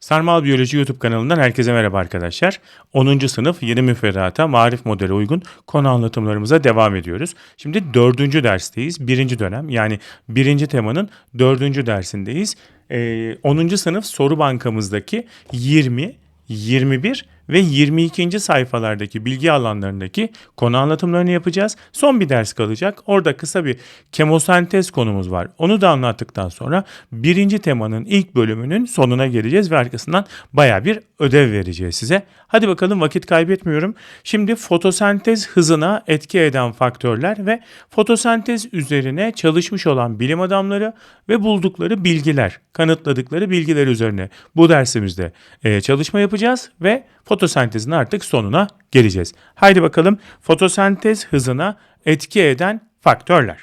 Sarmal Biyoloji YouTube kanalından herkese merhaba arkadaşlar. 10. sınıf yeni müfredata marif modele uygun konu anlatımlarımıza devam ediyoruz. Şimdi 4. dersteyiz. 1. dönem yani 1. temanın 4. dersindeyiz. Ee, 10. sınıf soru bankamızdaki 20, 21 ve 22. sayfalardaki bilgi alanlarındaki konu anlatımlarını yapacağız. Son bir ders kalacak. Orada kısa bir kemosentez konumuz var. Onu da anlattıktan sonra birinci temanın ilk bölümünün sonuna geleceğiz ve arkasından baya bir ödev vereceğiz size. Hadi bakalım vakit kaybetmiyorum. Şimdi fotosentez hızına etki eden faktörler ve fotosentez üzerine çalışmış olan bilim adamları ve buldukları bilgiler, kanıtladıkları bilgiler üzerine bu dersimizde e, çalışma yapacağız ve fotosentezin artık sonuna geleceğiz. Haydi bakalım fotosentez hızına etki eden faktörler.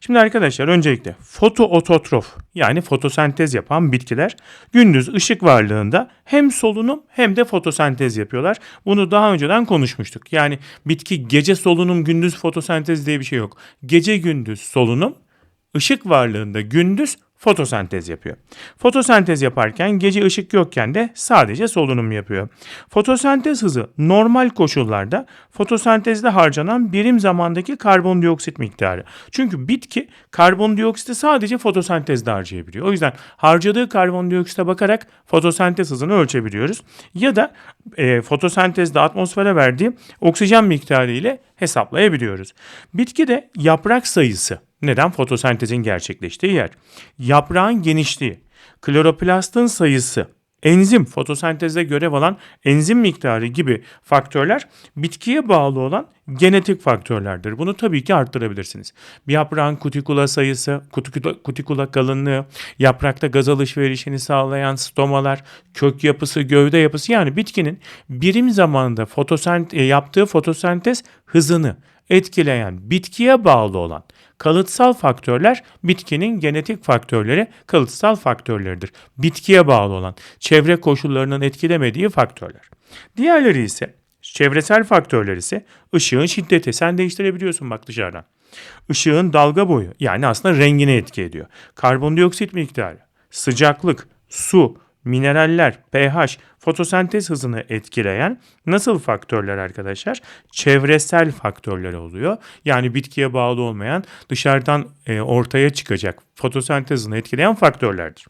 Şimdi arkadaşlar öncelikle fotoototrof yani fotosentez yapan bitkiler gündüz ışık varlığında hem solunum hem de fotosentez yapıyorlar. Bunu daha önceden konuşmuştuk. Yani bitki gece solunum gündüz fotosentez diye bir şey yok. Gece gündüz solunum ışık varlığında gündüz fotosentez yapıyor. Fotosentez yaparken gece ışık yokken de sadece solunum yapıyor. Fotosentez hızı normal koşullarda fotosentezde harcanan birim zamandaki karbondioksit miktarı. Çünkü bitki karbondioksiti sadece fotosentezde harcayabiliyor. O yüzden harcadığı karbondioksite bakarak fotosentez hızını ölçebiliyoruz. Ya da e, fotosentezde atmosfere verdiği oksijen miktarı ile hesaplayabiliyoruz. Bitki de yaprak sayısı neden? Fotosentezin gerçekleştiği yer. Yaprağın genişliği, kloroplastın sayısı, enzim, fotosentezde görev alan enzim miktarı gibi faktörler bitkiye bağlı olan genetik faktörlerdir. Bunu tabii ki arttırabilirsiniz. Bir yaprağın kutikula sayısı, kutikula, kutikula kalınlığı, yaprakta gaz alışverişini sağlayan stomalar, kök yapısı, gövde yapısı yani bitkinin birim zamanda fotosent yaptığı fotosentez hızını etkileyen bitkiye bağlı olan kalıtsal faktörler bitkinin genetik faktörleri kalıtsal faktörleridir. Bitkiye bağlı olan çevre koşullarının etkilemediği faktörler. Diğerleri ise çevresel faktörler ise ışığın şiddeti. Sen değiştirebiliyorsun bak dışarıdan. Işığın dalga boyu yani aslında rengine etki ediyor. Karbondioksit miktarı, sıcaklık, su, mineraller, pH, fotosentez hızını etkileyen nasıl faktörler arkadaşlar? Çevresel faktörler oluyor. Yani bitkiye bağlı olmayan dışarıdan e, ortaya çıkacak fotosentez hızını etkileyen faktörlerdir.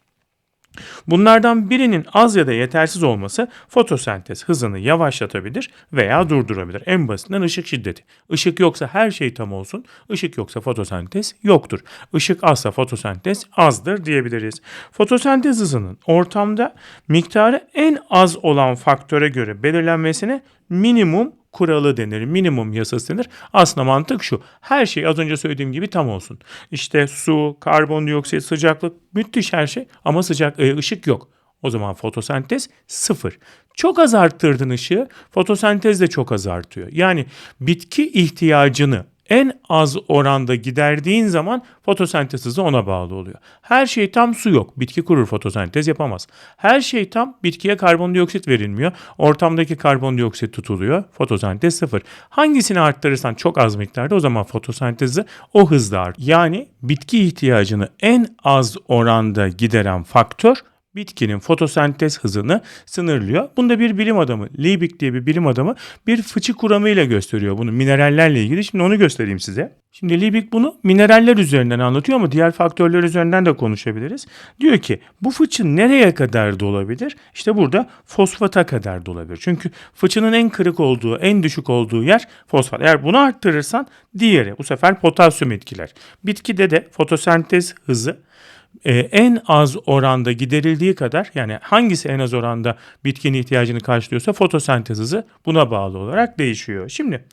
Bunlardan birinin az ya da yetersiz olması fotosentez hızını yavaşlatabilir veya durdurabilir. En basitinden ışık şiddeti. Işık yoksa her şey tam olsun. Işık yoksa fotosentez yoktur. Işık azsa fotosentez azdır diyebiliriz. Fotosentez hızının ortamda miktarı en az olan faktöre göre belirlenmesine minimum kuralı denir. Minimum yasası denir. Aslında mantık şu. Her şey az önce söylediğim gibi tam olsun. İşte su, karbondioksit, sıcaklık müthiş her şey ama sıcak e, ışık yok. O zaman fotosentez sıfır. Çok az arttırdın ışığı, fotosentez de çok az artıyor. Yani bitki ihtiyacını en az oranda giderdiğin zaman fotosentez ona bağlı oluyor. Her şey tam su yok. Bitki kurur fotosentez yapamaz. Her şey tam bitkiye karbondioksit verilmiyor. Ortamdaki karbondioksit tutuluyor. Fotosentez sıfır. Hangisini arttırırsan çok az miktarda o zaman fotosentezi o hızda art. Yani bitki ihtiyacını en az oranda gideren faktör bitkinin fotosentez hızını sınırlıyor. Bunda bir bilim adamı, Liebig diye bir bilim adamı bir fıçı kuramıyla gösteriyor bunu minerallerle ilgili. Şimdi onu göstereyim size. Şimdi Liebig bunu mineraller üzerinden anlatıyor ama diğer faktörler üzerinden de konuşabiliriz. Diyor ki bu fıçı nereye kadar dolabilir? İşte burada fosfata kadar dolabilir. Çünkü fıçının en kırık olduğu, en düşük olduğu yer fosfat. Eğer bunu arttırırsan diğeri bu sefer potasyum etkiler. Bitkide de fotosentez hızı e, en az oranda giderildiği kadar yani hangisi en az oranda bitkinin ihtiyacını karşılıyorsa fotosentez hızı buna bağlı olarak değişiyor. Şimdi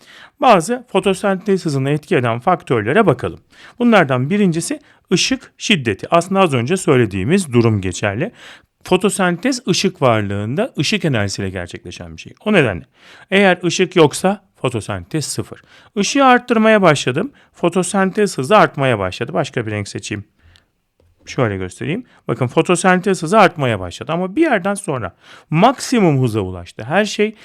bazı fotosentez hızını etki eden faktörlere bakalım. Bunlardan birincisi ışık şiddeti. Aslında az önce söylediğimiz durum geçerli. Fotosentez ışık varlığında ışık enerjisiyle gerçekleşen bir şey. O nedenle eğer ışık yoksa fotosentez sıfır. Işığı arttırmaya başladım. Fotosentez hızı artmaya başladı. Başka bir renk seçeyim. Şöyle göstereyim. Bakın fotosentez hızı artmaya başladı ama bir yerden sonra maksimum hıza ulaştı. Her şey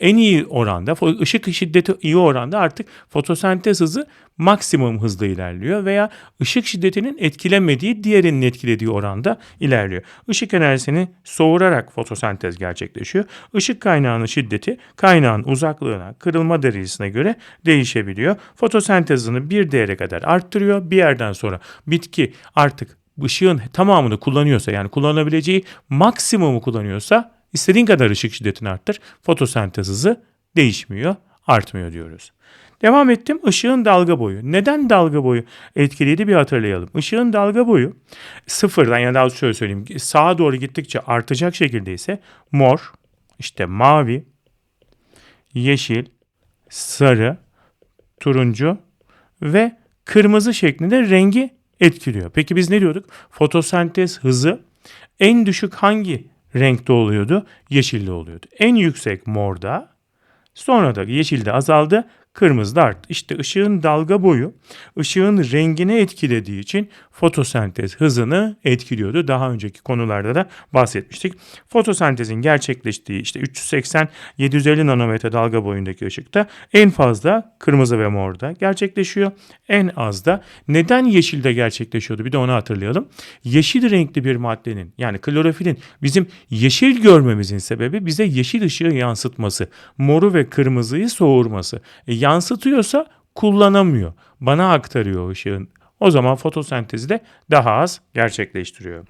en iyi oranda, ışık şiddeti iyi oranda artık fotosentez hızı maksimum hızda ilerliyor veya ışık şiddetinin etkilemediği diğerinin etkilediği oranda ilerliyor. Işık enerjisini soğurarak fotosentez gerçekleşiyor. Işık kaynağının şiddeti kaynağın uzaklığına, kırılma derecesine göre değişebiliyor. Fotosentez hızını bir değere kadar arttırıyor. Bir yerden sonra bitki artık ışığın tamamını kullanıyorsa yani kullanabileceği maksimumu kullanıyorsa istediğin kadar ışık şiddetini arttır. Fotosentez hızı değişmiyor, artmıyor diyoruz. Devam ettim. Işığın dalga boyu. Neden dalga boyu etkiliydi bir hatırlayalım. Işığın dalga boyu sıfırdan ya daha şöyle söyleyeyim. Sağa doğru gittikçe artacak şekilde ise mor, işte mavi, yeşil, sarı, turuncu ve kırmızı şeklinde rengi etkiliyor. Peki biz ne diyorduk? Fotosentez hızı en düşük hangi renkte oluyordu? Yeşilde oluyordu. En yüksek morda, sonra da yeşilde azaldı, kırmızıda arttı. İşte ışığın dalga boyu ışığın rengini etkilediği için fotosentez hızını etkiliyordu. Daha önceki konularda da bahsetmiştik. Fotosentezin gerçekleştiği işte 380-750 nanometre dalga boyundaki ışıkta en fazla kırmızı ve morda gerçekleşiyor. En az da neden yeşilde gerçekleşiyordu bir de onu hatırlayalım. Yeşil renkli bir maddenin yani klorofilin bizim yeşil görmemizin sebebi bize yeşil ışığı yansıtması. Moru ve kırmızıyı soğurması. E, yansıtıyorsa kullanamıyor. Bana aktarıyor ışığın. O zaman fotosentezi de daha az gerçekleştiriyor.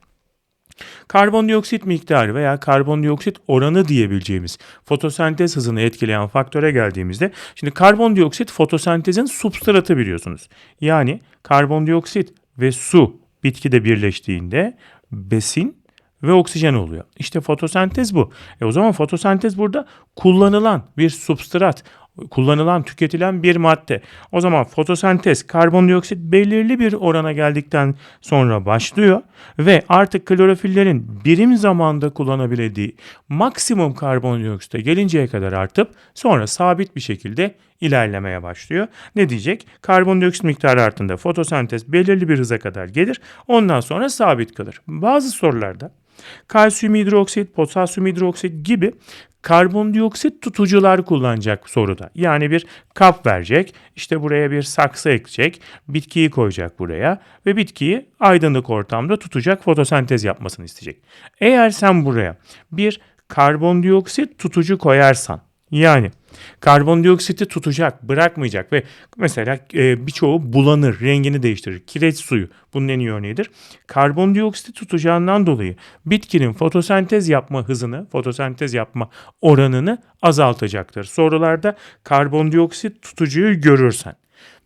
Karbondioksit miktarı veya karbondioksit oranı diyebileceğimiz fotosentez hızını etkileyen faktöre geldiğimizde şimdi karbondioksit fotosentezin substratı biliyorsunuz. Yani karbondioksit ve su bitkide birleştiğinde besin ve oksijen oluyor. İşte fotosentez bu. E o zaman fotosentez burada kullanılan bir substrat kullanılan, tüketilen bir madde. O zaman fotosentez karbondioksit belirli bir orana geldikten sonra başlıyor ve artık klorofillerin birim zamanda kullanabildiği maksimum karbondioksite gelinceye kadar artıp sonra sabit bir şekilde ilerlemeye başlıyor. Ne diyecek? Karbondioksit miktarı arttığında fotosentez belirli bir hıza kadar gelir. Ondan sonra sabit kalır. Bazı sorularda kalsiyum hidroksit, potasyum hidroksit gibi karbondioksit tutucular kullanacak soruda. Yani bir kap verecek, işte buraya bir saksı ekecek, bitkiyi koyacak buraya ve bitkiyi aydınlık ortamda tutacak, fotosentez yapmasını isteyecek. Eğer sen buraya bir karbondioksit tutucu koyarsan, yani karbondioksiti tutacak, bırakmayacak ve mesela e, birçoğu bulanır, rengini değiştirir. Kireç suyu bunun en iyi örneğidir. Karbondioksit tutacağından dolayı bitkinin fotosentez yapma hızını, fotosentez yapma oranını azaltacaktır. Sorularda karbondioksit tutucuyu görürsen.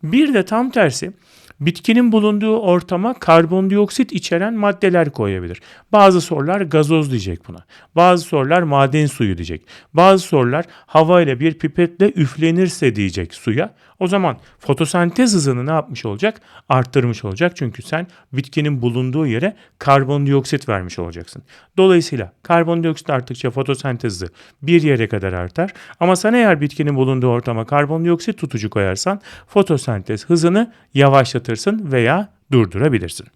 Bir de tam tersi bitkinin bulunduğu ortama karbondioksit içeren maddeler koyabilir. Bazı sorular gazoz diyecek buna. Bazı sorular maden suyu diyecek. Bazı sorular hava ile bir pipetle üflenirse diyecek suya. O zaman fotosentez hızını ne yapmış olacak? Arttırmış olacak. Çünkü sen bitkinin bulunduğu yere karbondioksit vermiş olacaksın. Dolayısıyla karbondioksit arttıkça fotosentez hızı bir yere kadar artar. Ama sen eğer bitkinin bulunduğu ortama karbondioksit tutucu koyarsan fotosentez hızını yavaşlatırsın veya durdurabilirsin.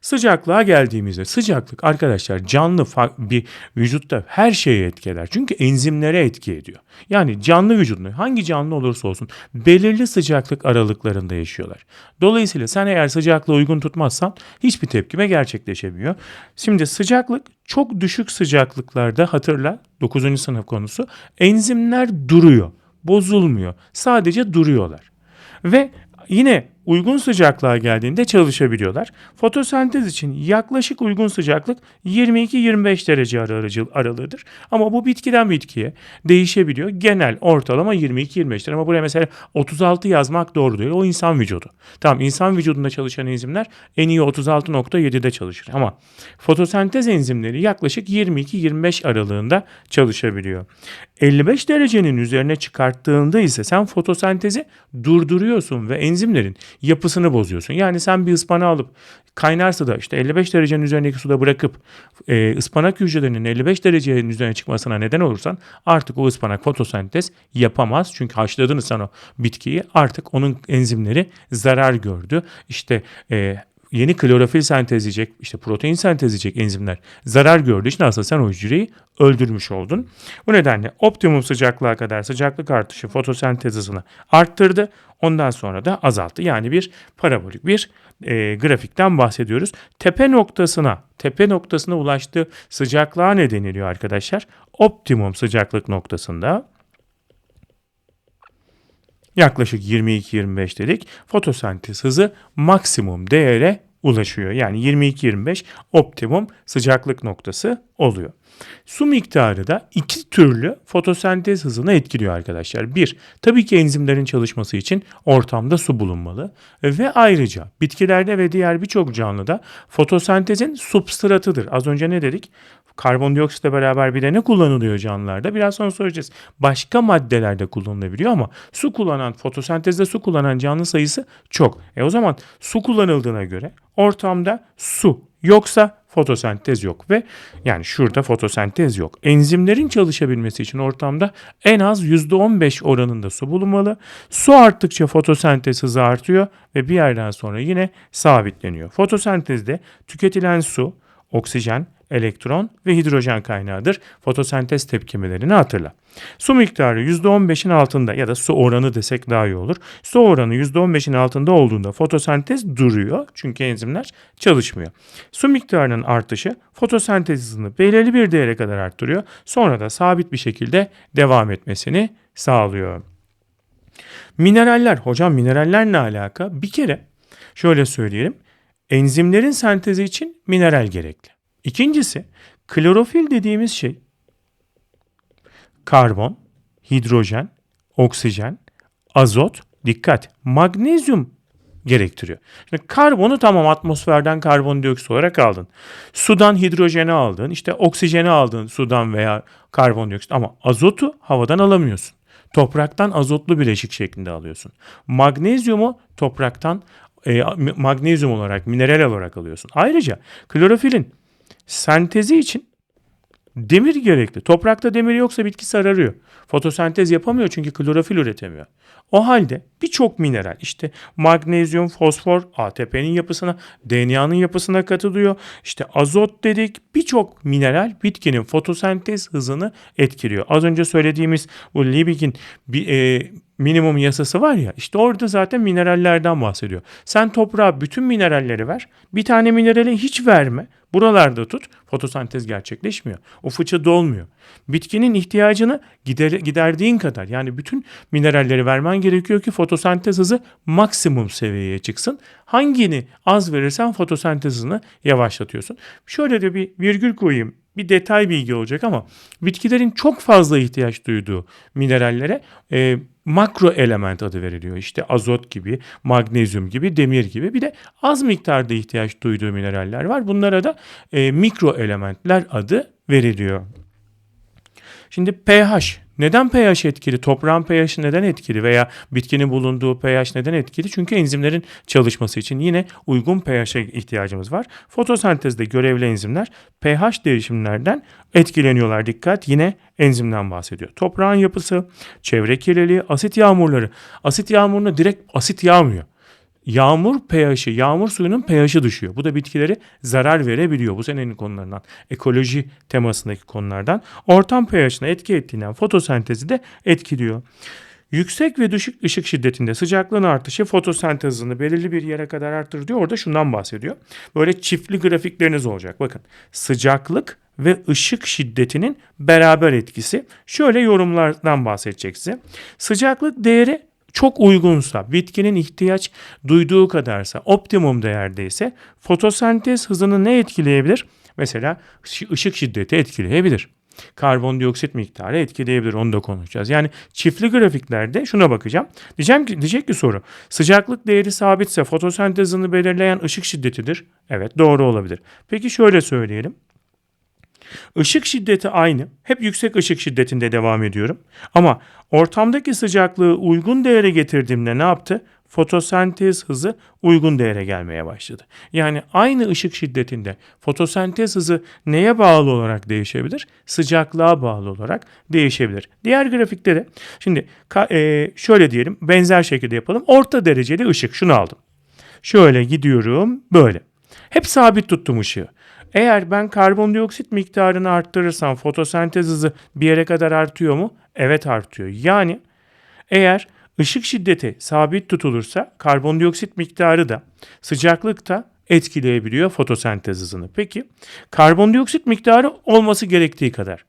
Sıcaklığa geldiğimizde sıcaklık arkadaşlar canlı bir vücutta her şeye etkiler. Çünkü enzimlere etki ediyor. Yani canlı vücudunda hangi canlı olursa olsun belirli sıcaklık aralıklarında yaşıyorlar. Dolayısıyla sen eğer sıcaklığı uygun tutmazsan hiçbir tepkime gerçekleşemiyor. Şimdi sıcaklık çok düşük sıcaklıklarda hatırla 9. sınıf konusu enzimler duruyor, bozulmuyor. Sadece duruyorlar. Ve yine uygun sıcaklığa geldiğinde çalışabiliyorlar. Fotosentez için yaklaşık uygun sıcaklık 22-25 derece aralığıdır. Ama bu bitkiden bitkiye değişebiliyor. Genel ortalama 22-25'tir. Ama buraya mesela 36 yazmak doğru değil. O insan vücudu. Tamam insan vücudunda çalışan enzimler en iyi 36.7'de çalışır. Ama fotosentez enzimleri yaklaşık 22-25 aralığında çalışabiliyor. 55 derecenin üzerine çıkarttığında ise sen fotosentezi durduruyorsun ve enzimlerin yapısını bozuyorsun. Yani sen bir ıspanağı alıp kaynarsa da işte 55 derecenin üzerindeki suda bırakıp e, ıspanak hücrelerinin 55 derecenin üzerine çıkmasına neden olursan artık o ıspanak fotosentez yapamaz. Çünkü haşladın sen o bitkiyi artık onun enzimleri zarar gördü. İşte e, yeni klorofil sentezleyecek, işte protein sentezleyecek enzimler zarar gördüğü için aslında sen o hücreyi öldürmüş oldun. Bu nedenle optimum sıcaklığa kadar sıcaklık artışı fotosentez hızını arttırdı. Ondan sonra da azalttı. Yani bir parabolik bir e, grafikten bahsediyoruz. Tepe noktasına, tepe noktasına ulaştığı sıcaklığa ne deniliyor arkadaşlar? Optimum sıcaklık noktasında yaklaşık 22-25 dedik. Fotosentez hızı maksimum değere ulaşıyor. Yani 22-25 optimum sıcaklık noktası oluyor. Su miktarı da iki türlü fotosentez hızını etkiliyor arkadaşlar. Bir, tabii ki enzimlerin çalışması için ortamda su bulunmalı ve ayrıca bitkilerde ve diğer birçok canlıda fotosentezin substratıdır. Az önce ne dedik? Karbondioksitle beraber bir de ne kullanılıyor canlılarda? Biraz sonra söyleyeceğiz. Başka maddelerde kullanılabiliyor ama su kullanan, fotosentezde su kullanan canlı sayısı çok. E o zaman su kullanıldığına göre ortamda su yoksa fotosentez yok ve yani şurada fotosentez yok. Enzimlerin çalışabilmesi için ortamda en az %15 oranında su bulunmalı. Su arttıkça fotosentez hızı artıyor ve bir yerden sonra yine sabitleniyor. Fotosentezde tüketilen su, oksijen, elektron ve hidrojen kaynağıdır. Fotosentez tepkimelerini hatırla. Su miktarı %15'in altında ya da su oranı desek daha iyi olur. Su oranı %15'in altında olduğunda fotosentez duruyor çünkü enzimler çalışmıyor. Su miktarının artışı fotosentez hızını belirli bir değere kadar arttırıyor. Sonra da sabit bir şekilde devam etmesini sağlıyor. Mineraller, hocam mineraller ne alaka? Bir kere şöyle söyleyelim. Enzimlerin sentezi için mineral gerekli. İkincisi klorofil dediğimiz şey karbon, hidrojen, oksijen, azot, dikkat magnezyum gerektiriyor. Şimdi karbonu tamam atmosferden karbondioksit olarak aldın. Sudan hidrojeni aldın. işte oksijeni aldın sudan veya karbondioksit ama azotu havadan alamıyorsun. Topraktan azotlu bileşik şeklinde alıyorsun. Magnezyumu topraktan e, magnezyum olarak, mineral olarak alıyorsun. Ayrıca klorofilin Sentezi için demir gerekli. Toprakta demir yoksa bitki sararıyor. Fotosentez yapamıyor çünkü klorofil üretemiyor. O halde birçok mineral işte magnezyum, fosfor ATP'nin yapısına, DNA'nın yapısına katılıyor. İşte azot dedik birçok mineral bitkinin fotosentez hızını etkiliyor. Az önce söylediğimiz bu Liebig'in bir, e, minimum yasası var ya işte orada zaten minerallerden bahsediyor. Sen toprağa bütün mineralleri ver. Bir tane minerali hiç verme. Buralarda tut. Fotosentez gerçekleşmiyor. O fıçı dolmuyor. Bitkinin ihtiyacını gider, giderdiğin kadar yani bütün mineralleri vermen gerekiyor ki fotosentez hızı maksimum seviyeye çıksın. Hangini az verirsen fotosentez hızını yavaşlatıyorsun. Şöyle de bir virgül koyayım bir detay bilgi olacak ama bitkilerin çok fazla ihtiyaç duyduğu minerallere e, makro element adı veriliyor. İşte azot gibi, magnezyum gibi, demir gibi bir de az miktarda ihtiyaç duyduğu mineraller var. Bunlara da e, mikro elementler adı veriliyor. Şimdi pH neden pH etkili? Toprağın pH'i neden etkili veya bitkinin bulunduğu pH neden etkili? Çünkü enzimlerin çalışması için yine uygun pH'e ihtiyacımız var. Fotosentezde görevli enzimler pH değişimlerden etkileniyorlar. Dikkat yine enzimden bahsediyor. Toprağın yapısı, çevre kirliliği, asit yağmurları. Asit yağmuruna direkt asit yağmıyor yağmur pH'i, yağmur suyunun pH'i düşüyor. Bu da bitkileri zarar verebiliyor. Bu senenin konularından, ekoloji temasındaki konulardan. Ortam pH'ine etki ettiğinden fotosentezi de etkiliyor. Yüksek ve düşük ışık şiddetinde sıcaklığın artışı fotosentez hızını belirli bir yere kadar arttırır diyor. Orada şundan bahsediyor. Böyle çiftli grafikleriniz olacak. Bakın sıcaklık ve ışık şiddetinin beraber etkisi. Şöyle yorumlardan bahsedecek size. Sıcaklık değeri çok uygunsa, bitkinin ihtiyaç duyduğu kadarsa, optimum değerdeyse fotosentez hızını ne etkileyebilir? Mesela ışık şiddeti etkileyebilir. Karbondioksit miktarı etkileyebilir. Onu da konuşacağız. Yani çiftli grafiklerde şuna bakacağım. Diyeceğim ki, diyecek ki soru. Sıcaklık değeri sabitse fotosentez hızını belirleyen ışık şiddetidir. Evet doğru olabilir. Peki şöyle söyleyelim. Işık şiddeti aynı. Hep yüksek ışık şiddetinde devam ediyorum. Ama ortamdaki sıcaklığı uygun değere getirdiğimde ne yaptı? Fotosentez hızı uygun değere gelmeye başladı. Yani aynı ışık şiddetinde fotosentez hızı neye bağlı olarak değişebilir? Sıcaklığa bağlı olarak değişebilir. Diğer grafikte de şimdi şöyle diyelim benzer şekilde yapalım. Orta dereceli ışık şunu aldım. Şöyle gidiyorum böyle. Hep sabit tuttum ışığı. Eğer ben karbondioksit miktarını arttırırsam fotosentez hızı bir yere kadar artıyor mu? Evet artıyor. Yani eğer ışık şiddeti sabit tutulursa karbondioksit miktarı da sıcaklık da etkileyebiliyor fotosentez hızını. Peki karbondioksit miktarı olması gerektiği kadar.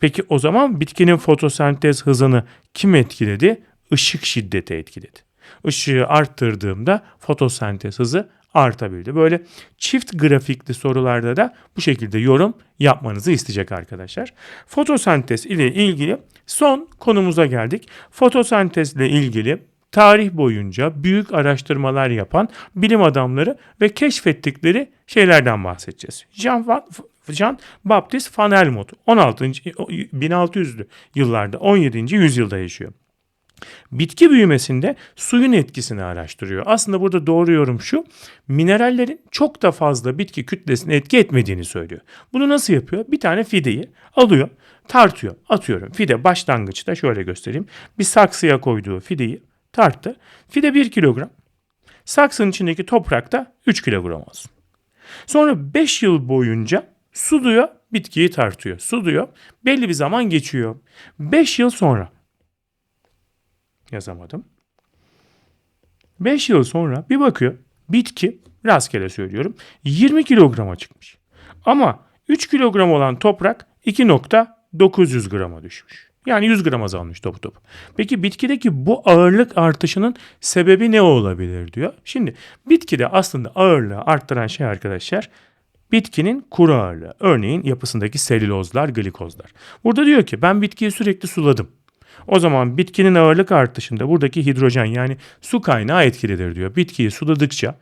Peki o zaman bitkinin fotosentez hızını kim etkiledi? Işık şiddeti etkiledi. Işığı arttırdığımda fotosentez hızı artabildi. Böyle çift grafikli sorularda da bu şekilde yorum yapmanızı isteyecek arkadaşlar. Fotosentez ile ilgili son konumuza geldik. Fotosentez ile ilgili tarih boyunca büyük araştırmalar yapan bilim adamları ve keşfettikleri şeylerden bahsedeceğiz. Jean, Van, Jean Baptiste Van Helmont 16. 1600'lü yıllarda 17. yüzyılda yaşıyor. Bitki büyümesinde suyun etkisini araştırıyor. Aslında burada doğru yorum şu. Minerallerin çok da fazla bitki kütlesine etki etmediğini söylüyor. Bunu nasıl yapıyor? Bir tane fideyi alıyor, tartıyor. Atıyorum fide başlangıçta şöyle göstereyim. Bir saksıya koyduğu fideyi tarttı. Fide 1 kilogram. Saksının içindeki toprak da 3 kilogram olsun. Sonra 5 yıl boyunca suluyor, bitkiyi tartıyor. Suluyor. Belli bir zaman geçiyor. 5 yıl sonra yazamadım. 5 yıl sonra bir bakıyor bitki rastgele söylüyorum 20 kilograma çıkmış. Ama 3 kilogram olan toprak 2.900 grama düşmüş. Yani 100 gram azalmış topu topu. Peki bitkideki bu ağırlık artışının sebebi ne olabilir diyor. Şimdi bitkide aslında ağırlığı arttıran şey arkadaşlar bitkinin kuru ağırlığı. Örneğin yapısındaki selülozlar, glikozlar. Burada diyor ki ben bitkiyi sürekli suladım. O zaman bitkinin ağırlık artışında buradaki hidrojen yani su kaynağı etkilidir diyor. Bitkiyi suladıkça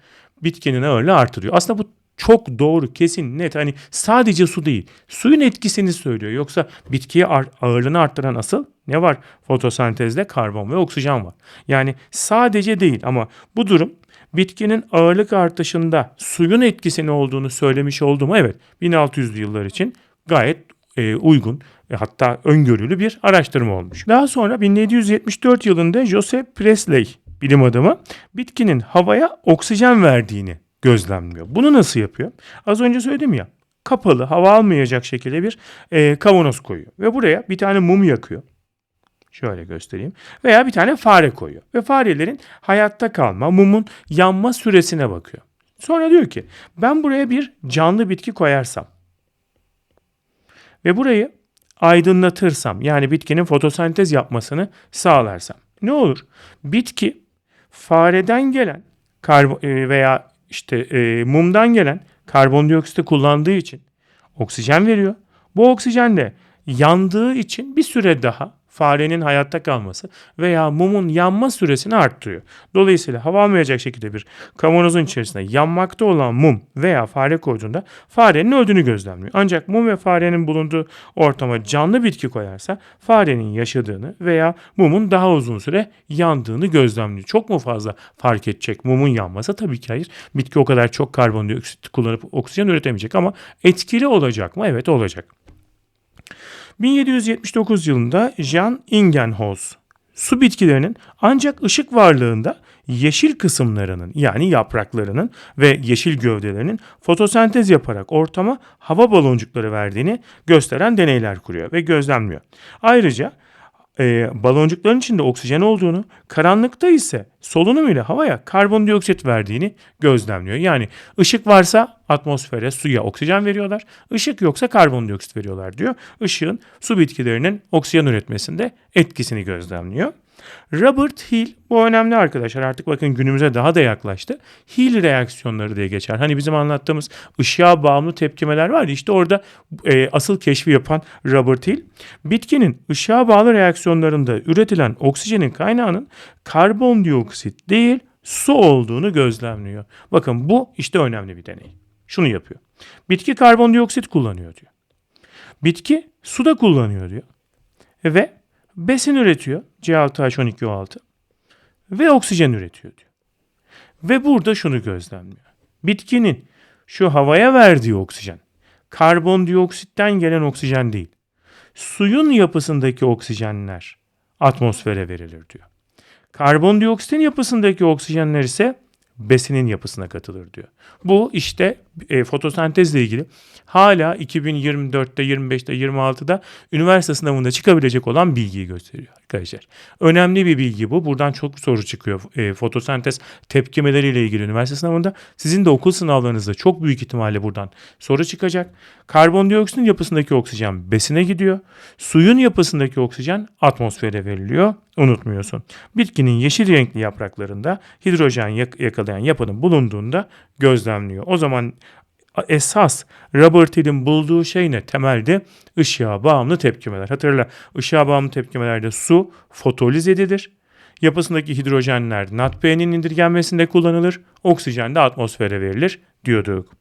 bitkinin ağırlığı artırıyor. Aslında bu çok doğru, kesin, net. Hani sadece su değil. Suyun etkisini söylüyor. Yoksa bitkiye ağırlığını arttıran asıl ne var? Fotosentezde karbon ve oksijen var. Yani sadece değil ama bu durum bitkinin ağırlık artışında suyun etkisini olduğunu söylemiş oldu mu? Evet. 1600'lü yıllar için gayet e, uygun e, hatta öngörülü bir araştırma olmuş. Daha sonra 1774 yılında Joseph Presley bilim adamı bitkinin havaya oksijen verdiğini gözlemliyor. Bunu nasıl yapıyor? Az önce söyledim ya kapalı hava almayacak şekilde bir e, kavanoz koyuyor ve buraya bir tane mum yakıyor. Şöyle göstereyim. Veya bir tane fare koyuyor. Ve farelerin hayatta kalma, mumun yanma süresine bakıyor. Sonra diyor ki ben buraya bir canlı bitki koyarsam ve burayı aydınlatırsam yani bitkinin fotosentez yapmasını sağlarsam ne olur? Bitki fareden gelen e, veya işte e, mumdan gelen karbondioksiti kullandığı için oksijen veriyor. Bu oksijen de yandığı için bir süre daha farenin hayatta kalması veya mumun yanma süresini arttırıyor. Dolayısıyla hava almayacak şekilde bir kavanozun içerisinde yanmakta olan mum veya fare koyduğunda farenin öldüğünü gözlemliyor. Ancak mum ve farenin bulunduğu ortama canlı bitki koyarsa farenin yaşadığını veya mumun daha uzun süre yandığını gözlemliyor. Çok mu fazla fark edecek mumun yanması? Tabii ki hayır. Bitki o kadar çok karbondioksit kullanıp oksijen üretemeyecek ama etkili olacak mı? Evet olacak. 1779 yılında Jean Ingenhousz su bitkilerinin ancak ışık varlığında yeşil kısımlarının yani yapraklarının ve yeşil gövdelerinin fotosentez yaparak ortama hava baloncukları verdiğini gösteren deneyler kuruyor ve gözlemliyor. Ayrıca e, baloncukların içinde oksijen olduğunu, karanlıkta ise solunum ile havaya karbondioksit verdiğini gözlemliyor. Yani ışık varsa atmosfere, suya oksijen veriyorlar. Işık yoksa karbondioksit veriyorlar diyor. Işığın su bitkilerinin oksijen üretmesinde etkisini gözlemliyor. Robert Hill bu önemli arkadaşlar artık bakın günümüze daha da yaklaştı. Hill reaksiyonları diye geçer. Hani bizim anlattığımız ışığa bağımlı tepkimeler var ya işte orada e, asıl keşfi yapan Robert Hill. Bitkinin ışığa bağlı reaksiyonlarında üretilen oksijenin kaynağının karbondioksit değil su olduğunu gözlemliyor. Bakın bu işte önemli bir deney. Şunu yapıyor. Bitki karbondioksit kullanıyor diyor. Bitki su da kullanıyor diyor. Ve besin üretiyor C6H12O6 ve oksijen üretiyor diyor. Ve burada şunu gözlemliyor. Bitkinin şu havaya verdiği oksijen karbondioksitten gelen oksijen değil. Suyun yapısındaki oksijenler atmosfere verilir diyor. Karbondioksitin yapısındaki oksijenler ise besinin yapısına katılır diyor. Bu işte e, fotosentezle ilgili hala 2024'te, 25'te, 26'da üniversite sınavında çıkabilecek olan bilgiyi gösteriyor arkadaşlar. Önemli bir bilgi bu. Buradan çok soru çıkıyor. E, fotosentez tepkimeleriyle ilgili üniversite sınavında. Sizin de okul sınavlarınızda çok büyük ihtimalle buradan soru çıkacak. Karbondioksitin yapısındaki oksijen besine gidiyor. Suyun yapısındaki oksijen atmosfere veriliyor. Unutmuyorsun. Bitkinin yeşil renkli yapraklarında hidrojen yak- yakalayan yapının bulunduğunda gözlemliyor. O zaman esas Robert Hill'in bulduğu şey ne? Temelde ışığa bağımlı tepkimeler. Hatırla ışığa bağımlı tepkimelerde su fotoliz edilir. Yapısındaki hidrojenler NADP'nin indirgenmesinde kullanılır. Oksijen de atmosfere verilir diyorduk.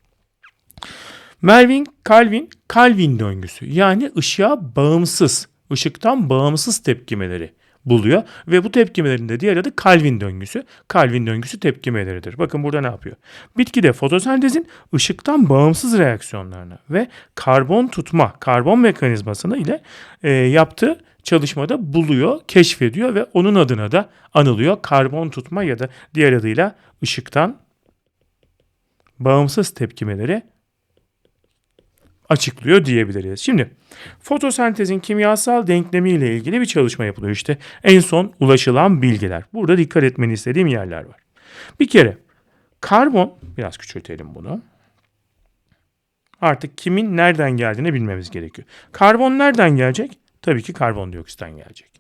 Melvin Calvin Calvin döngüsü yani ışığa bağımsız, ışıktan bağımsız tepkimeleri buluyor ve bu tepkimelerin de diğer adı Calvin döngüsü. Calvin döngüsü tepkimeleridir. Bakın burada ne yapıyor? Bitkide fotosentezin ışıktan bağımsız reaksiyonlarına ve karbon tutma, karbon mekanizmasını ile e, yaptığı çalışmada buluyor, keşfediyor ve onun adına da anılıyor. Karbon tutma ya da diğer adıyla ışıktan bağımsız tepkimeleri açıklıyor diyebiliriz. Şimdi fotosentezin kimyasal denklemi ile ilgili bir çalışma yapılıyor. İşte en son ulaşılan bilgiler. Burada dikkat etmeni istediğim yerler var. Bir kere karbon, biraz küçültelim bunu. Artık kimin nereden geldiğini bilmemiz gerekiyor. Karbon nereden gelecek? Tabii ki karbondioksitten gelecek.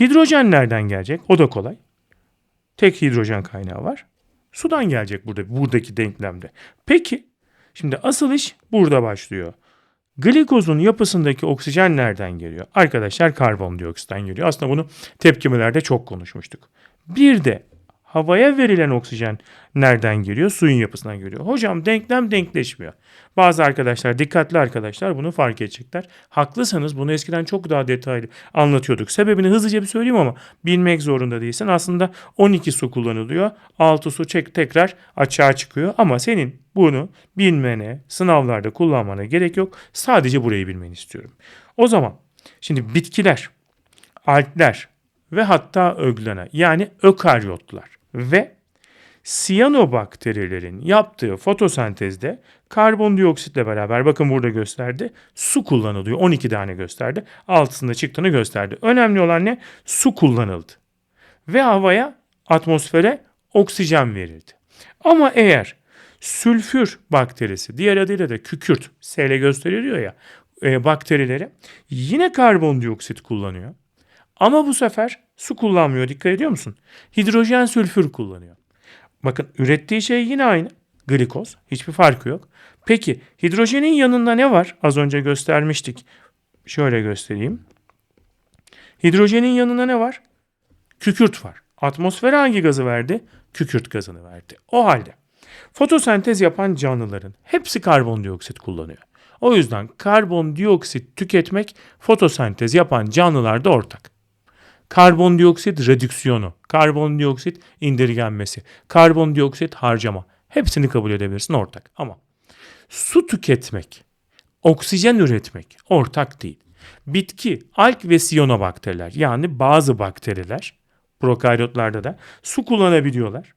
Hidrojen nereden gelecek? O da kolay. Tek hidrojen kaynağı var. Sudan gelecek burada buradaki denklemde. Peki şimdi asıl iş burada başlıyor. Glikozun yapısındaki oksijen nereden geliyor? Arkadaşlar karbondioksitten geliyor. Aslında bunu tepkimelerde çok konuşmuştuk. Bir de havaya verilen oksijen nereden geliyor? Suyun yapısından geliyor. Hocam denklem denkleşmiyor. Bazı arkadaşlar, dikkatli arkadaşlar bunu fark edecekler. Haklısınız bunu eskiden çok daha detaylı anlatıyorduk. Sebebini hızlıca bir söyleyeyim ama bilmek zorunda değilsin. Aslında 12 su kullanılıyor. 6 su çek tekrar açığa çıkıyor. Ama senin bunu bilmene, sınavlarda kullanmana gerek yok. Sadece burayı bilmeni istiyorum. O zaman şimdi bitkiler, algler ve hatta öglena yani ökaryotlar ve siyanobakterilerin yaptığı fotosentezde karbondioksitle beraber bakın burada gösterdi. Su kullanılıyor. 12 tane gösterdi. Altısında çıktığını gösterdi. Önemli olan ne? Su kullanıldı. Ve havaya, atmosfere oksijen verildi. Ama eğer sülfür bakterisi, diğer adıyla da kükürt, S ile gösteriliyor ya, e, bakterileri yine karbondioksit kullanıyor. Ama bu sefer su kullanmıyor. Dikkat ediyor musun? Hidrojen sülfür kullanıyor. Bakın ürettiği şey yine aynı. Glikoz. Hiçbir farkı yok. Peki hidrojenin yanında ne var? Az önce göstermiştik. Şöyle göstereyim. Hidrojenin yanında ne var? Kükürt var. Atmosfere hangi gazı verdi? Kükürt gazını verdi. O halde fotosentez yapan canlıların hepsi karbondioksit kullanıyor. O yüzden karbondioksit tüketmek fotosentez yapan canlılarda ortak karbondioksit redüksiyonu, karbondioksit indirgenmesi, karbondioksit harcama hepsini kabul edebilirsin ortak. Ama su tüketmek, oksijen üretmek ortak değil. Bitki, alg ve siyanobakteriler yani bazı bakteriler prokaryotlarda da su kullanabiliyorlar.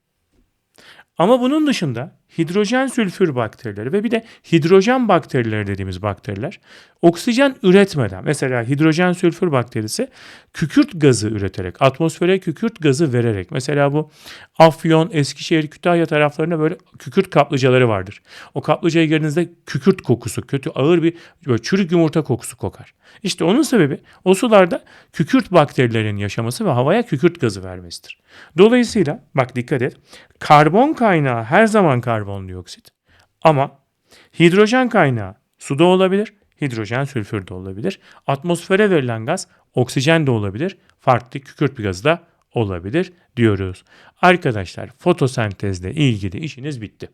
Ama bunun dışında hidrojen sülfür bakterileri ve bir de hidrojen bakterileri dediğimiz bakteriler oksijen üretmeden mesela hidrojen sülfür bakterisi kükürt gazı üreterek atmosfere kükürt gazı vererek mesela bu Afyon, Eskişehir, Kütahya taraflarında böyle kükürt kaplıcaları vardır. O kaplıcaya girdiğinizde kükürt kokusu kötü ağır bir böyle çürük yumurta kokusu kokar. İşte onun sebebi o sularda kükürt bakterilerin yaşaması ve havaya kükürt gazı vermesidir. Dolayısıyla bak dikkat et karbon kaynağı her zaman karbondioksit ama hidrojen kaynağı suda olabilir, hidrojen sülfür de olabilir. Atmosfere verilen gaz oksijen de olabilir, farklı kükürt bir gazı da olabilir diyoruz. Arkadaşlar fotosentezle ilgili işiniz bitti.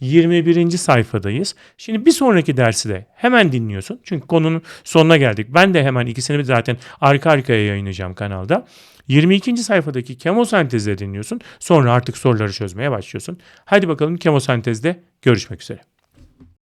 21. sayfadayız. Şimdi bir sonraki dersi de hemen dinliyorsun. Çünkü konunun sonuna geldik. Ben de hemen ikisini zaten arka arkaya yayınlayacağım kanalda. 22. sayfadaki kemosentezde dinliyorsun. Sonra artık soruları çözmeye başlıyorsun. Hadi bakalım kemosentezde görüşmek üzere.